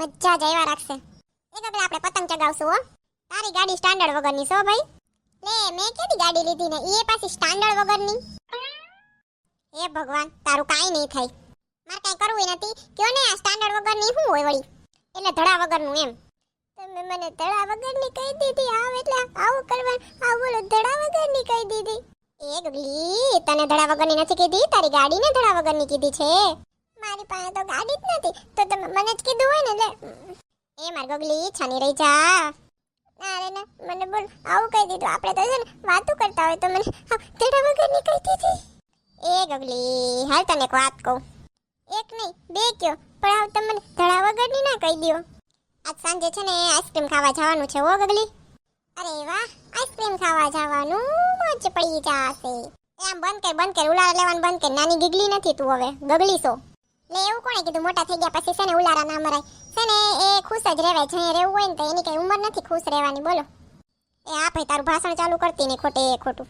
મજા જ આવ્યા રાખશે. એક આપણે આપણે પતંગ ચગાવશું હો. તારી ગાડી સ્ટાન્ડર્ડ વગરની છો ભાઈ. લે, મેં કેવી ગાડી લીધી ને? એ પાછી સ્ટાન્ડર્ડ વગરની. હે ભગવાન, તારું કાંઈ નહીં થાય. મારે કાંઈ કરવું નથી. કયો ને આ સ્ટાન્ડર્ડ વગરની શું હોય વળી? એટલે ધડા વગરનું એમ. તમે મને ધડા વગરની કહી દીધી. આવ એટલે આવું કરવા. આવું બોલો, ધડા વગરની કહી દીધી. એ ગગલી તને ધડા વગરની નથી કીધી? તારી ગાડીને ધડા વગરની કીધી છે. મારી પાસે તો ગાડી જ નથી. તો તમે મને જ કીધું હોય ને, એટલે એ માર ગગલી છાની રહી જા. અરે ના, મને બોલ, આવું કહી દીધું. આપણે તો છે ને વાતું કરતા હોય, તો મને તેડા વગર વગરની કહી દીધી એ ગગલી, હાલ તને એક વાત કહું. એક નહીં, બે કયો. પણ આવ તમને ધડા વગરની ના કહી દ્યો. આજ સાંજે છે ને આઈસ્ક્રીમ ખાવા જવાનું છે ઓ ગગલી. અરે વાહ, આઈસ્ક્રીમ ખાવા જવાનું મોજ પડી જાશે. એમ બંધ કર બંધ કર, ઉલાળ લેવાનું બંધ કર. નાની ગીગલી નથી તું હવે. ગગલી છો લે એવું કોણે કીધું? મોટા થઈ ગયા પછી છે ને ઉલારા ના મરાય? છે ને એ ખુશ જ રહેવાય જે રહેવું હોય ને તો એની કઈ ઉંમર નથી ખુશ રહેવાની, બોલો. એ આ ભાઈ તારું ભાષણ ચાલુ કરતી ને ખોટે, એ ખોટું.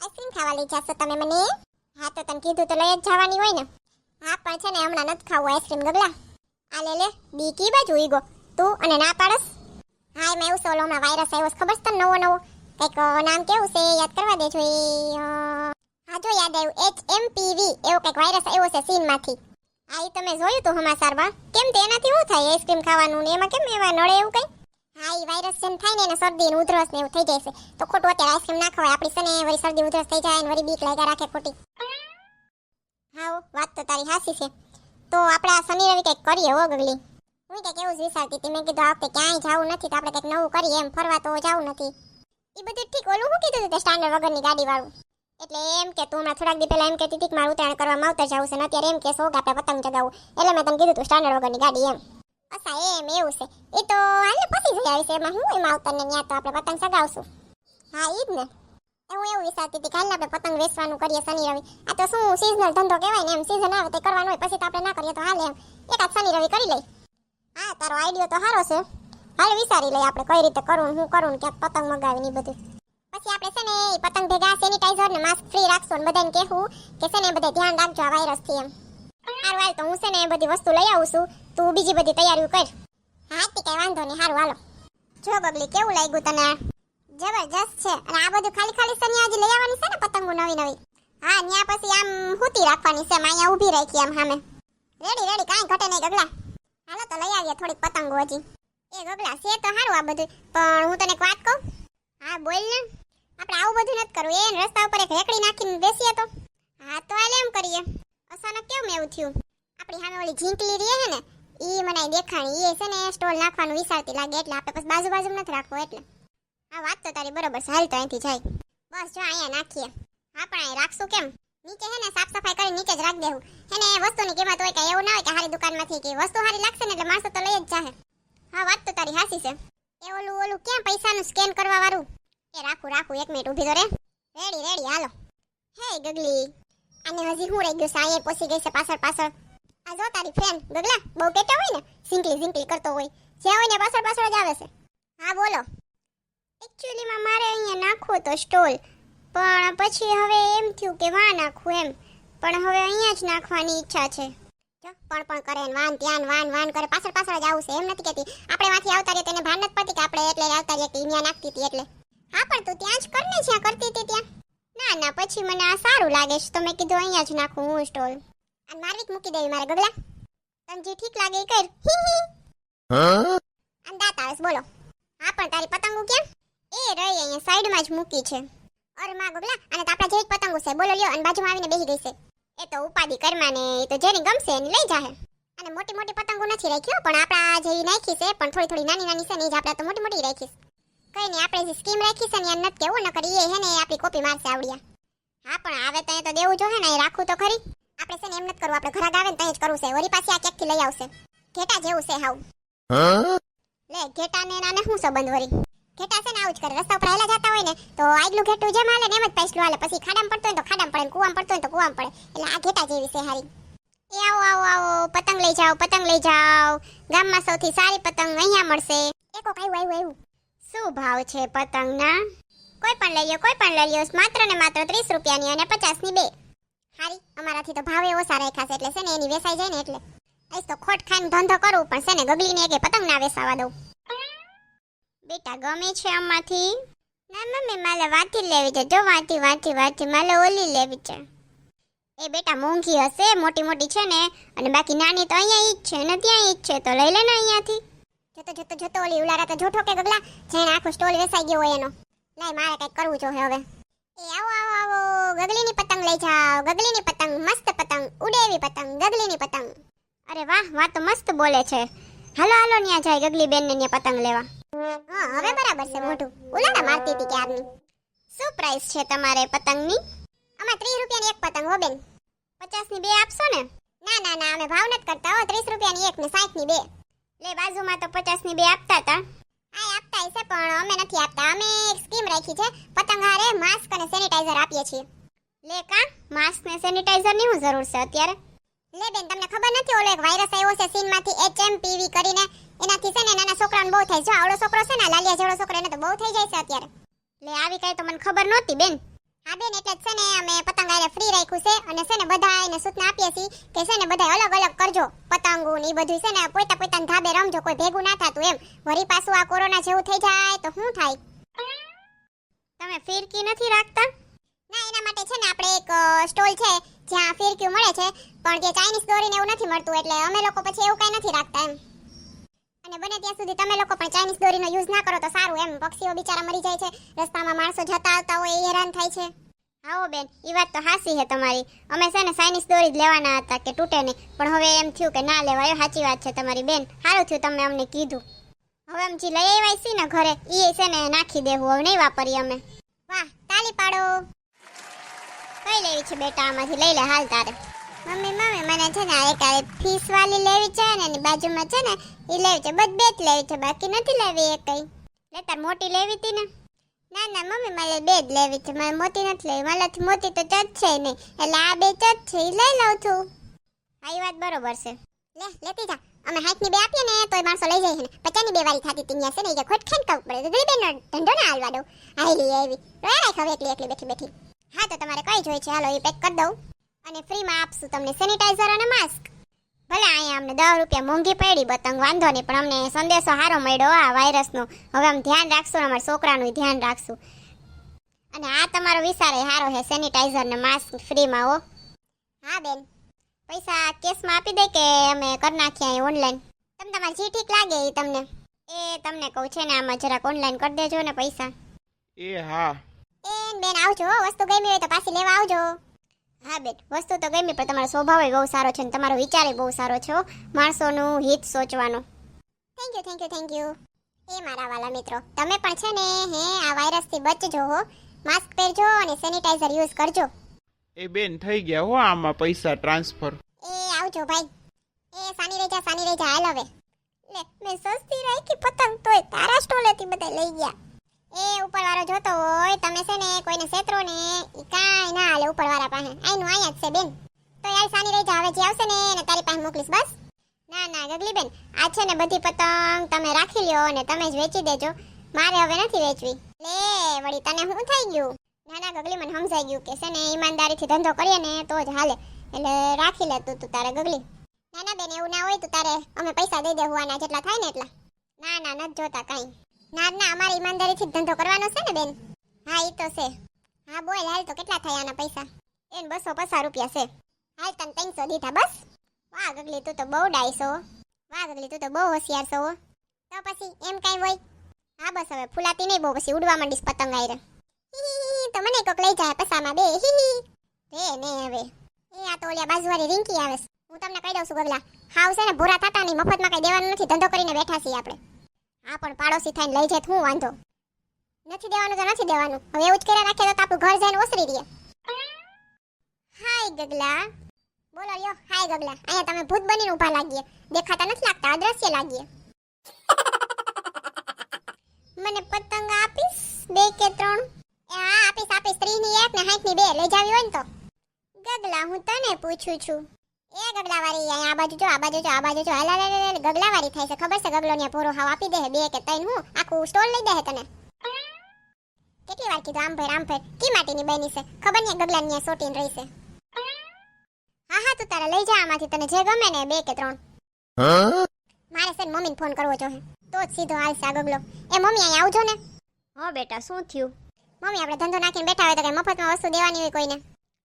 આઈસ્ક્રીમ ખાવા લઈ જશો તમે મને? હા, તો તને કીધું તો લઈ જ જવાની હોય ને. હા, પણ છે ને હમણાં નથી ખાવું આઈસ્ક્રીમ ગગલા આ લે લે બીકી બાજુ ઈગો તું અને ના પાડસ. હા, એમાં એવું હમણાં વાયરસ આવ્યો ખબર છે તને નવો નવો? કંઈક નામ કેવું છે યાદ કરવા દેજો જો યાદ આવ્યું એચ એમ પીવી એવો કંઈક વાયરસ આવ્યો છે ચીનમાંથી. હા એ તમે જોયું તું સમાચારમાં કેમ તે એનાથી શું થાય આઈસ્ક્રીમ ખાવાનું ને એમાં કેમ એવા નળે એવું કંઈ? હા એ વાયરસ જેમ થાય ને એને શરદી ને ઉધરસ ને એવું થઈ જાય છે. તો ખોટું અત્યારે આઈસ્ક્રીમ ના ખવાય, આપણી છે વળી શરદી ઉધરસ થઈ જાય ને વળી બીક લાગ્યા રાખે ખોટી. હા વાત તો તારી હાસી છે. તો આપણે આ શનિ રવિ કંઈક કરીએ, હો, ગગલી. હું કંઈક એવું જ વિચારતી હતી, મેં કીધું, આ વખતે ક્યાંય જવું નથી, તો આપણે કંઈક નવું કરીએ, એમ ફરવા તો જવું નથી. એ બધું ઠીક, ઓલું હું કીધું હતું સ્ટાન્ડર્ડ વગરની ગાડી વાળું એટલે એમ કે તું હમણાં થોડાક દી પહેલાં એમ કહેતી હતી કે મારું ઉત્તરાયણ કરવામાં આવતા જવું છે ને અત્યારે એમ કે શોખ આપણે પતંગ ચગાવું એટલે મેં તને કીધું તું સ્ટાન્ડર્ડ વગરની ગાડી એમ. અચ્છા એમ એવું છે. એ તો હાલે પછી જઈ આવી છે. એમાં હું એમ ને ત્યાં તો આપણે પતંગ ચગાવશું. હા, ઈ જ ને. એ હું એવું વિચારતી હતી કાલે આપણે પતંગ વેચવાનું કરીએ શનિ રવિ. આ તો શું સિઝનલ ધંધો કહેવાય ને એમ. સિઝન આવે તો કરવાનું હોય, પછી તો આપણે ના કરીએ તો હાલે એમ. એકાદ શનિ રવિ કરી લઈ. હા, તારો આઈડિયો તો સારો છે. હાલ વિચારી લઈ આપણે કઈ રીતે કરવું હું કરું ક્યાંક પતંગ મગાવી ને બધું. પછી આપણે છે ને પતંગ ભેગા સેનિટાઈઝર ને માસ્ક ફ્રી રાખશું બધાને કહેવું કે છે ને બધે ધ્યાન રાખજો આ વાયરસથી એમ. હારું, હાલ તો હું છે ને બધી વસ્તુ લઈ આવું છું. તું બીજી બધી તૈયારીઓ કર. હા તે કઈ વાંધો નહીં. હારું, હાલો. જો, બબલી, કેવું લાગ્યું તને? જબરજસ્ત છે. અને આ બધું ખાલી ખાલી સની આજે લઈ આવવાની છે ને પતંગો નવી નવી? હા ન્યા પછી આમ હુતી રાખવાની છે. અહીંયા ઊભી રાખી આમ સામે. રેડી રેડી, કાંઈ ઘટે નહીં, ગગલા. હાલો, તો લઈ આવીએ થોડીક પતંગો હજી. એ, ગગલા, છે તો સારું આ બધું પણ હું તને એક વાત કહું? હા, બોલ ને. આપણે આવું બધું નથી કરવું. એને રસ્તા ઉપર એક રેકડી નાખીને બેસીએ તો. હા, તો હાલ એમ કરીએ. અચાનક કેમ એવું થયું? આપણી સામે ઓલી ઝીંકલી રહી છે ને એ મને દેખાણી. એ છે ને સ્ટોલ નાખવાનું વિચારતી લાગે એટલે આપણે પછી બાજુ બાજુ નથી રાખવું એટલે. આ વાત તો તારી બરોબર સારી તો અહીંથી જાય. બસ, જો અહીંયા નાખીએ. હા, પણ અહીં રાખશું કેમ? નીચે હે ને સાફ સફાઈ કરી નીચે જ રાખ દેવું. હે ને વસ્તુની કિંમત હોય કે એવું ના હોય કે હારી દુકાનમાંથી કે વસ્તુ હારી લાગશે ને એટલે માણસો તો લઈ જ જાહે. હા, વાત તો તારી હાસી છે. એ ઓલું ઓલું ક્યાં પૈસાનું સ્કેન કરવા વાળું? એ રાખું રાખું, એક મિનિટ ઊભી તો રે રેડી રેડી હાલો. હે ગગલી. આને હજી હું રહી ગયો? અહીંયા પોસી ગઈ છે પાછળ પાછળ. આ જો તારી ફ્રેન્ડ ગગલા, બહુ કેટો હોય ને સિંકલી સિંકલી કરતો હોય. જે હોય ને પાછળ પાછળ જ આવે છે. હા, બોલો. એકચ્યુઅલીમાં મારે અહીંયા નાખવું તો સ્ટોલ પણ પછી હવે એમ થયું કે વાં નાખવું એમ. પણ હવે અહીંયા જ નાખવાની ઈચ્છા છે. પણ પણ કરે વાન ધ્યાન વાન વાન કરે. પાછળ પાછળ જ આવું છે. એમ નથી કહેતી. આપણે માંથી આવતા રહીએ તેને ભાન નથી પડતી કે આપણે એટલે આવતા રહીએ કે અહીંયા નાખતી હતી એટલે. હા પણ તું ત્યાં જ કર ને જ્યાં કરતી હતી ત્યાં. ના ના પછી મને આ સારું લાગે છે. તો મેં કીધું અહીંયા જ નાખું હું સ્ટોલ. અને માર્વિક મૂકી દેવી મારે ગગલા તને જે ઠીક લાગે એ કર. હી હી અને દાંત આવે બોલો. હા પણ તારી પતંગો કેમ એ રહી અહીંયા સાઈડમાં જ મૂકી છે. અરે માં ગગલા અને તો આપણા જેવી પતંગો છે. બોલો લ્યો અને બાજુમાં આવીને બેસી ગઈ છે. એ તો ઉપાધિ કરમાં ને એ તો જેની ગમશે એની લઈ જાહે. અને મોટી મોટી પતંગો નથી રાખી હો, પણ આપણા જેવી નાખી છે પણ થોડી થોડી નાની નાની છે ને જ આપણે તો મોટી મોટી રાખીશ. કઈ નહીં આપણે જે સ્કીમ રાખી છે ને, એમ નથી કેવું, નકર એ હે ને આપણી કોપી મારશે આવડિયા. હા, પણ આવે તો તો દેવું જોઈએ ને રાખવું તો ખરી. આપણે છે ને, એમ નથી કરવું, આપણે ઘરાક આવે ને ત્યાં જ કરવું છે. વળી પાછી આ ક્યાંકથી લઈ આવશે? ઘેટા જેવું છે હાવ. લે, ઘેટા ને નાને શું સંબંધ વળી? ઘેટા છે ને, આવું જ કરે. રસ્તા ઉપર હેલા જતા હોય ને, તો આગલું ઘેટું જેમ હાલે ને, એમ જ પૈસલું હાલે. પછી ખાડામાં પડતો હોય તો ખાડામાં પડે કૂવામાં પડતો હોય તો કૂવામાં પડે. એટલે આ ઘેટા જેવી છે હારી. એ આવો આવો આવો, પતંગ લઈ જાઓ, પતંગ લઈ જાઓ. ગામમાં સૌથી સારી પતંગ અહીંયા મળશે. એકો આવ્યું આવ્યું આવ્યું શું ભાવ છે પતંગના? કોઈ પણ લઈ લ્યો કોઈ પણ લઈ લ્યો માત્ર ને માત્ર ત્રીસ રૂપિયાની અને પચાસની બે. હારી, અમારાથી તો ભાવ એવો રાખ્યા ખાસ એટલે છે ને એની વેસાઈ જાય ને એટલે. આજ તો ખોટ ખાઈને ધંધો કરું, પણ છે ને ગગલીને એકે પતંગ ના વેસાવા દઉં. બેટા, ગમે છે અમાથી ના મમ્મી મારે વાતી લેવી છે. જો વાતી વાતી વાતી મારે ઓલી લેવી છે. એ બેટા મોંઘી હશે, મોટી મોટી છે ને, અને બાકી નાની તો અહીંયા ઈ જ છે ને ત્યાં ઈ જ છે. તો લઈ લે ને અહીંયાથી. જતો જોતો જોતો ઓલી ઉલારા તો જોઠો કે ગગલા, જેણે આખો સ્ટોલ વેસાઈ ગયો એનો. લાય, મારે કંઈક કરવું જોઈએ હવે. એ આવો આવો આવો, ગગલીની પતંગ લઈ જાઓ, ગગલીની પતંગ, મસ્ત પતંગ ઉડે પતંગ, ગગલીની પતંગ. અરે વાહ વાહ તો મસ્ત બોલે છે. હાલો હાલો, ન્યા જાય ગગલી બેન ને ન્યા પતંગ લેવા. હા, હવે બરાબર છે, મોઢું. ઉલારા મારતી હતી ક્યારની? શું પ્રાઇસ છે તમારે પતંગની? આમાં ત્રીસ રૂપિયાની એક પતંગ હો બેન. પચાસની બે આપશો ને? ના ના ના, અમે ભાવ નથી કરતા હો. ત્રીસ રૂપિયાની એક ને સાઠની બે. લે બાજુમાં તો પચાસની બે આપતા હતા. હા આપતા હશે પણ અમે નથી આપતા. અમે એક સ્કીમ રાખી છે પતંગ હારે માસ્ક અને સેનિટાઈઝર આપીએ છીએ. લે કા? માસ્ક ને સેનિટાઈઝરની શું જરૂર છે અત્યારે? લે બેન તમને ખબર નથી ઓલો એક વાયરસ આવ્યો છે સીનમાંથી એચએમપીવી કરીને? એનાથી છે ને નાના છોકરાઓને બહુ થાય છે. આવડો છોકરો છે ને લાલિયા જેવડો છોકરો એને તો બહુ થઈ જાય છે અત્યારે. લે આવી કઈ તો મને ખબર નહોતી બેન. બેન, એટલે છે ને અમે પતંગ આરે ફ્રી રાખ્યું છે અને છે ને બધા એને સૂચના આપીએ છીએ કે છે ને બધા અલગ અલગ કરજો. પતંગો ને બધું છે ને પોતા પોતા ધાબે રમજો, કોઈ ભેગું ના થતું એમ. વળી પાછું આ કોરોના જેવું થઈ જાય તો શું થાય? તમે ફિરકી નથી રાખતા? ના, એના માટે છે ને આપણે એક સ્ટોલ છે જ્યાં ફિરકી મળે છે. પણ જે ચાઇનીઝ દોરીને એવું નથી મળતું, એટલે અમે લોકો પછી એવું કઈ નથી રાખતા એમ. અને બને ત્યાં સુધી તમે લોકો પણ ચાઇનીઝ દોરીનો યુઝ ના કરો તો સારું એમ. પક્ષીઓ બિચારા મરી જાય છે, રસ્તામાં માણસો જતા આવતા હોય એ હેરાન થાય છે. આવો બેન એ વાત તો હાસી છે તમારી. અમે છે ને ચાઇનીઝ દોરી જ લેવાના હતા કે તૂટે નહીં. પણ હવે એમ થયું કે ના લેવાય. સાચી વાત છે તમારી બેન. સારું થયું તમે અમને કીધું. હવે એમ જે લઈ આવ્યા છીએ ને ઘરે. એ છે ને નાખી દેવું. હવે નહીં વાપરીએ અમે. વાહ, તાલી પાડો. કઈ લેવી છે બેટા આમાંથી? લઈ લે હાલ તારે. મમ્મી મમ્મી, મને છે ને આ એક આ ફીસ વાલી લેવી છે ને એની બાજુમાં છે ને એ લેવી છે. બધ બે જ લેવી છે, બાકી નથી લેવી એ કઈ. લે તાર મોટી લેવી હતી ને. ના ના, મમ્મી, મારે બે જ લેવી છે. મારે મોટી નથી લેવી. મારાથી મોટી તો ચજ છે નહીં. એટલે આ બે ચજ છે એ લઈ લઉં છું. એ વાત બરોબર છે. લે, લેતી જા. અમે હાથની બે આપીએ ને, તોય માણસો લઈ જાય છે ને. પચાની બે વાળી થતી હતી છે ને એ ખોટ ખાઈને કહું પડે તો બેન ધંધો ના હાલવા દઉં. આવેલી આવી રોયા રાખ હવે એકલી એકલી, બેઠી બેઠી. હા, તો તમારે કઈ જોઈએ છે? હાલો એ પેક કરી દઉં. અને ફ્રીમાં આપશું તમને સેનિટાઈઝર અને માસ્ક ભલે અહીંયા અમને દસ રૂપિયા મોંઘી પડી પતંગ વાંધો નહીં પણ અમને સંદેશો સારો મળ્યો આ વાયરસનો હવે આમ ધ્યાન રાખશું ને અમારા છોકરાનું ધ્યાન રાખશું. અને આ તમારો વિચાર સારો છે સેનિટાઈઝર ને માસ્ક ફ્રીમાં હો. હા બેન. પૈસા કેશમાં આપી દે કે અમે કરી અહીં ઓનલાઈન તમને તમારે જે ઠીક લાગે એ તમને? એ તમને કહું છે ને આમાં જરાક ઓનલાઈન કરી દેજો ને પૈસા. એ હા. એ બેન આવજો હો, વસ્તુ ગમી હોય તો પાછી લેવા આવજો. હા બેન. વસ્તુ તો ગમી પણ તમારો સ્વભાવ બહુ સારો છે અને તમારો વિચાર બહુ સારો છે માણસોનું હિત સોચવાનો. Thank you thank you thank you એ મારા વાલા મિત્રો તમે પણ છે ને હે આ વાયરસથી બચજો હો. માસ્ક પહેરજો અને સેનિટાઈઝર યુઝ કરજો. એ બેન થઈ ગયા હો આમાં પૈસા ટ્રાન્સફર એ આવજો ભાઈ. એ સાની રેજા સાની રેજા હાલ હવે લે મેં સસ્તી રાખી પતંગ તોય તારા સ્ટોલેથી બધા લઈ ગયા. એ ઉપરવાળો જોતો હોય, તમે છે ને કોઈને સેત્રો ને એ કાંઈ ના હાલે ઉપરવાળા પાસે. આઈનું અહીંયા જ છે બેન. તો યાર સાની રેજા હવે જે આવશે ને, એને તારી પાસે મોકલીશ, બસ. ના ના ગગલી બેન આ છે ને બધી પતંગ તમે રાખી લ્યો અને તમે જ વેચી દેજો. મારે હવે નથી વેચવી. લે, વળી તને શું થઈ ગયું? ના ના, ગગલી, મને સમજાઈ ગયું કે છે ને, ઈમાનદારીથી ધંધો કરીએ ને, તો જ હાલે. એટલે રાખી લે તું તું તારે, ગગલી. ના ના, બેન, એવું ના હોય, તો તારે અમે પૈસા દઈ દેવાના જેટલા થાય ને એટલા. ના ના, નથી જોતા કાંઈ. ના ના, અમારે ઈમાનદારીથી ધંધો કરવાનો છે ને, બેન. હા એ તો છે. હા, બોલ, હાલ તો કેટલા થયા આના પૈસા? એન બસો પચાસ રૂપિયા છે. હાલ તને ત્રણસો દીધા, બસ. વાહ ગગલી તું તો બહુ ડાયસો વાહ ગગલી તું તો બહુ હોશિયાર છો તો પછી એમ કાંઈ હોય? હા, બસ, હવે ફૂલાતી નહીં, બહુ પછી ઉડવા માંડીશ પતંગ આયરે. તો મને કોક લઈ જાય પસામાં, બે. હી. રે ને હવે. એ આ તો ઓલિયા બાજુવાળી રિંકી આવે. હું તમને કહી દઉં છું, ગગલા. હાવ છે ને, ભૂરા થતા નહીં, મફતમાં કઈ દેવાનું નથી, ધંધો કરીને બેઠા છીએ આપણે. હા પણ પાડોશી થઈને લઈ જાય હું વાંધો? નથી દેવાનું તો નથી દેવાનું. હવે એવું જ કર્યા રાખે તો આપણું ઘર જઈને ઓસરી દે. હાય ગગલા. બોલો લ્યો. હાય ગગલા. અહીંયા તમે ભૂત બનીને ઊભા લાગીએ. દેખાતા નથી લાગતા, અદ્રશ્ય લાગીએ. મને પતંગ આપીશ, બે કે ત્રણ. એ હા, આપીશ આપીશ. ત્રીની એક ને હાથની બે. લઈ જાવી હોય ને તો. ગગલા, હું તને પૂછું છું. એ ગગલાવાળી અહીંયા આ બાજુ જો આ બાજુ જો આ બાજુ જો. હાલ લે લે હાલ, ગગલાવાળી થાય છે. ખબર છે ગગલો ને પૂરો હાવ આપી દે બે કે ત્રણ હું આખું સ્ટોલ લઈ દે તને. કેટલી વાર કીધું? આમ ભર આમ ભર. કી માટીની બની છે? ખબર નહીં ગગલા ને સોટીને રહી છે. હા હા તું તારે લઈ જા આમાંથી. તને જે ગમે ને બે કે ત્રણ. મારે ને મમ્મીને ફોન કરવો જોઈએ તો જ સીધો હાલશે આ ગગલો. એ મમ્મી અહીંયા આવજો ને. હા બેટા શું થયું? મમ્મી આપણે ધંધો નાખીને બેઠા હોય તો કઈ મફતમાં વસ્તુ દેવાની હોય કોઈને?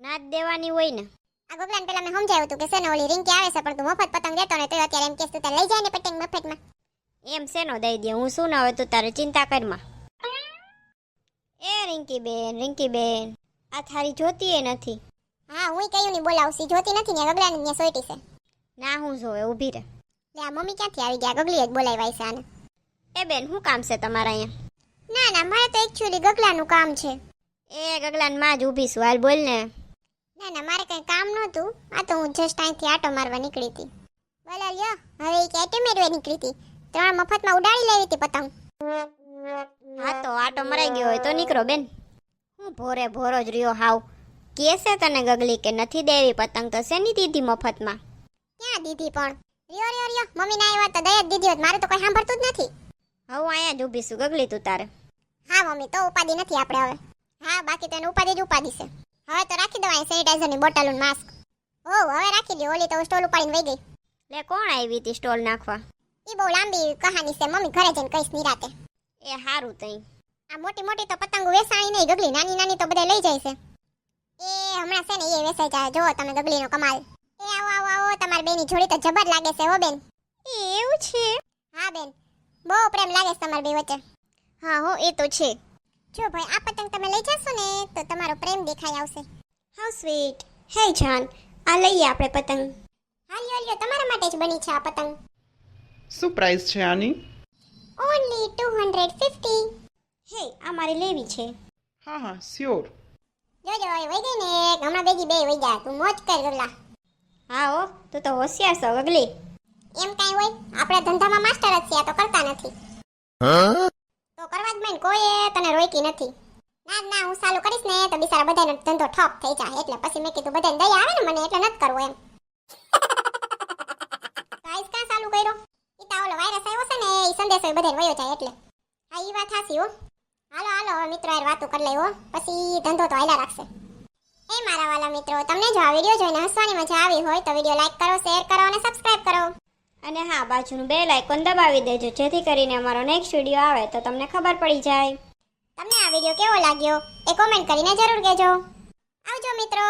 ના જ દેવાની હોય ને. આ ગગલાને પેલા મેં સમજાવ્યું હતું કે છે ને ઓલી રિંકી આવે છે પણ તું મફત પતંગ દેતો ને તો અત્યારે એમ કેસ તું લઈ જાય ને પતંગ મફતમાં. એમ શેનો દઈ દે? હું શું ના હોય તું તારે ચિંતા કરમાં એ રિંકી બેન રિંકી બેન આ થારી જોતી એ નથી. હા હું કયું નહીં બોલાવશી. જોતી નથી ને ગગલાને ત્યાં સોઈટી છે. ના હું જોવે ઊભી રહે લે આ મમ્મી ક્યાંથી આવી ગયા ગગલી જ બોલાવ્યા છે આને. એ બેન શું કામ છે તમારા અહીંયા? ના ના મારે તો એકચ્યુઅલી ગગલાનું કામ છે. એ ગગલાનમાં જ ઊભી છું હાલ બોલ ને. ના ના મારે કઈ કામ નહોતું. આ તો હું જસ્ટ અહીંથી આટો મારવા નીકળી હતી. બોલો લ્યો હવે એક કે મેળવે નીકળી હતી? ત્રણ મફતમાં ઉડાડી લેવી હતી પતંગ. હા તો આટો મરાઈ ગયો હોય તો નીકળો બેન. હું ભોરે ભોરો જ રહ્યો હાવ. કેસે તને ગગલી કે નથી દેવી પતંગ તો શેની દીધી મફતમાં? ક્યાં દીધી પણ? રિયો રિયો રિયો મમ્મી ના આવ્યા તો દયા દીધી હોત. મારે તો કોઈ સાંભળતું જ નથી. હું અહીંયા જ ઊભી છું ગગલી તું તારે. હા મમ્મી તો ઉપાધિ નથી આપણે હવે. હા બાકી તો એને ઉપાધિ જ ઉપાધિ છે. હવે તો રાખી દવાય સેનિટાઈઝરની બોટલ માસ્ક ઓ હવે રાખી દો ઓલી તો સ્ટોલ ઉપાડીને વહી ગઈ. લે કોણ આવી હતી સ્ટોલ નાખવા? એ બહુ લાંબી કહાની છે. મમ્મી ઘરે જઈને કહીશ નિરાતે. એ હારું તઈ. આ મોટી મોટી તો પતંગો વેસાણી નહીં ગગલી નાની નાની તો બધા લઈ જાય છે. એ હમણાં છે ને એ વેસાઈ જાય જો તમે ગગલીનો કમાલ. એ આવો આવો આવો તમારી બેની જોડી તો જબર લાગે છે હો બેન. એવું છે? હા બેન બહુ પ્રેમ લાગે છે તમારી બે વચ્ચે. હા હો એ તો છે. જો ભાઈ આ પતંગ તમે લઈ જશો ને તો તમારો પ્રેમ દેખાઈ આવશે. હાઉ સ્વીટ હે જાન આ લઈએ આપણે પતંગ. હા લ્યો લ્યો તમારા માટે જ બની છે આ પતંગ. શું પ્રાઇસ છે આની? ઓન્લી 250 હે આ મારે લેવી છે. હા હા સ્યોર જોજો એ વઈ ગઈ ને હમણાં બેગી બે વઈ ગયા તું મોજ કર ગગલા. હા હો તું તો હોશિયાર છો ગગલી. એમ કાઈ હોય? આપણે ધંધામાં માસ્ટર જ છે આ તો કરતા નથી. તો કરવા જ મેં કોઈએ તને રોકી નથી. ના ના, હું ચાલુ કરીશ ને, તો બિચારા બધાનો ધંધો ઠપ થઈ જાય. એટલે પછી મેં કીધું, બધાને દયા આવે ને મને, એટલે નથી કરવું એમ. ગાઈસ કા ચાલુ કર્યો? ઈ તો ઓલો વાયરસ આવ્યો છે ને, ઈ સંદેશો બધાને વયો જાય એટલે. હા, ઈ વાત હાચી હો. હાલો હાલો હવે મિત્રો યાર વાતો કરી લેવો પછી ધંધો તો હાલ્યા રાખશે. એ મારા વાલા મિત્રો, તમને જો આ વીડિયો જોઈને હસવાની મજા આવી હોય, તો વીડિયો લાઈક કરો, શેર કરો અને સબસ્ક્રાઇબ કરો. અને હા, બાજુનું બે લાઇકોન દબાવી દેજો, જેથી કરીને અમારો નેક્સ્ટ વીડિયો આવે તો તમને ખબર પડી જાય. તમને આ વીડિયો કેવો લાગ્યો એ કોમેન્ટ કરીને જરૂર કહેજો. આવજો મિત્રો.